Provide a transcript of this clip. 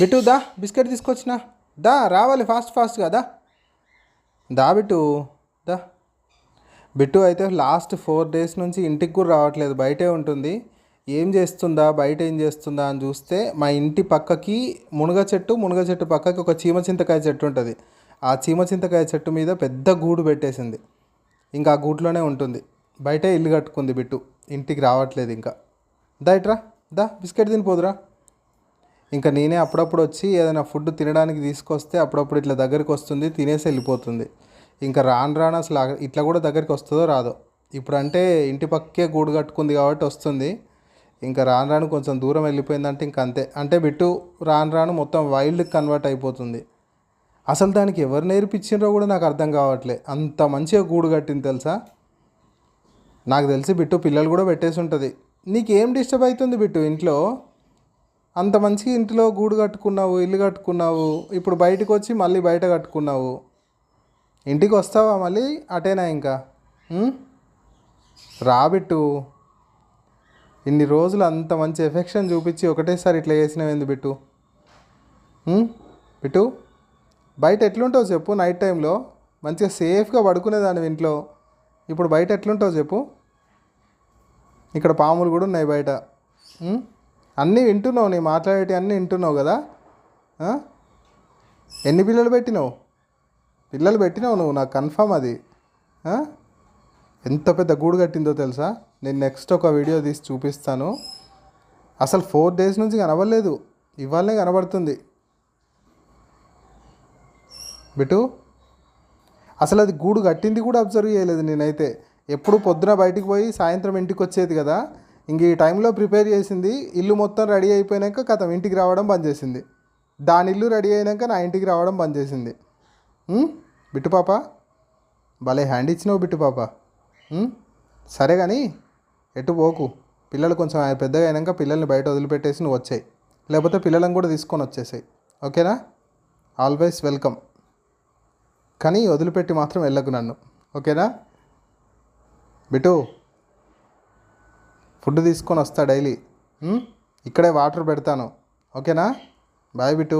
Bit దా biscuit తీసుకొచ్చిన. దా రావాలి fast ఫాస్ట్గా దా. దా బిట్టు దా. బిట్టు అయితే లాస్ట్ ఫోర్ డేస్ నుంచి ఇంటికి కూడా రావట్లేదు బయటే ఉంటుంది. ఏం చేస్తుందా బయట ఏం చేస్తుందా అని చూస్తే మా ఇంటి పక్కకి మునగ చెట్టు మునగ చెట్టు పక్కకి ఒక చీమ చింతకాయ చెట్టు ఉంటుంది. ఆ చీమ చింతకాయ చెట్టు మీద పెద్ద గూడు పెట్టేసింది. ఇంకా ఆ గూట్లోనే ఉంటుంది. బయటే ఇల్లు కట్టుకుంది బిట్టు. ఇంటికి రావట్లేదు ఇంకా. దా ఇట్రా దా బిస్కెట్ తినిపోదురా. ఇంకా నేనే అప్పుడప్పుడు వచ్చి ఏదైనా ఫుడ్ తినడానికి తీసుకొస్తే అప్పుడప్పుడు ఇట్లా దగ్గరికి వస్తుంది తినేసి వెళ్ళిపోతుంది. ఇంకా రాను రాను అసలు ఇట్లా కూడా దగ్గరికి వస్తుందో రాదో. ఇప్పుడు అంటే ఇంటి పక్కే గూడు కట్టుకుంది కాబట్టి వస్తుంది. ఇంకా రాను రాను కొంచెం దూరం వెళ్ళిపోయిందంటే ఇంకా అంతే. అంటే బిట్టు రాను రాను మొత్తం వైల్డ్కి కన్వర్ట్ అయిపోతుంది. అసలు దానికి ఎవరు నేర్పించిండ్రో కూడా నాకు అర్థం కావట్లే. అంత మంచిగా గూడు కట్టింది తెలుసా? నాకు తెలిసి బిట్టు పిల్లలు కూడా పెట్టేసి ఉంటుంది. నీకేం డిస్టర్బ్ అవుతుంది బిట్టు ఇంట్లో? అంత మంచి ఇంట్లో గూడు కట్టుకున్నావు ఇల్లు కట్టుకున్నావు ఇప్పుడు బయటకు వచ్చి మళ్ళీ బయట కట్టుకున్నావు. ఇంటికి వస్తావా మళ్ళీ? అటేనా ఇంకా? రాబిట్టు ఇన్ని రోజులు అంత మంచి ఎఫెక్షన్ చూపించి ఒకటేసారి ఇట్లా చేసినవేంది బిట్టు? బిట్టు బయట ఎట్లుంటావు చెప్పు నైట్ టైంలో? మంచిగా సేఫ్గా పడుకునేదాన్ని ఇంట్లో. ఇప్పుడు బయట ఎట్లుంటావు చెప్పు? ఇక్కడ పాములు కూడా ఉన్నాయి బయట. అన్నీ వింటున్నావు నీ మాట్లాడేటి అన్నీ వింటున్నావు కదా? ఎన్ని పిల్లలు పెట్టినావు? పిల్లలు పెట్టినావు నువ్వు నాకు కన్ఫామ్ అది. ఎంత పెద్ద గూడు కట్టిందో తెలుసా? నేను నెక్స్ట్ ఒక వీడియో తీసి చూపిస్తాను. అసలు ఫోర్ డేస్ నుంచి కనబడలేదు. ఇవాళనే కనబడుతుంది. బిటు అసలు అది గూడు కట్టింది కూడా అబ్జర్వ్ చేయలేదు నేనైతే. ఎప్పుడు పొద్దున బయటికి పోయి సాయంత్రం ఇంటికి వచ్చేది కదా? ఇంక ఈ టైంలో ప్రిపేర్ చేసింది ఇల్లు మొత్తం రెడీ అయిపోయాక కథం ఇంటికి రావడం బంద్ చేసింది. దాని ఇల్లు రెడీ అయినాక నా ఇంటికి రావడం బంద్ చేసింది. బిట్టు పాప? భలే హ్యాండ్ ఇచ్చినావు బిట్టు పాప. సరే కానీ ఎటు పోకు. పిల్లలు కొంచెం ఆయన పెద్దగా అయినాక పిల్లల్ని బయట వదిలిపెట్టేసి నువ్వు వచ్చాయి. లేకపోతే పిల్లలను కూడా తీసుకొని వచ్చేసాయి. ఓకేనా? Always welcome. కానీ వదిలిపెట్టి మాత్రం వెళ్ళకు నన్ను. ఓకేనా? బిటు ఫుడ్ తీసుకొని వస్తా డైలీ? ఇక్కడే వాటర్ పెడతాను. ఓకేనా? బాయ్ బిటు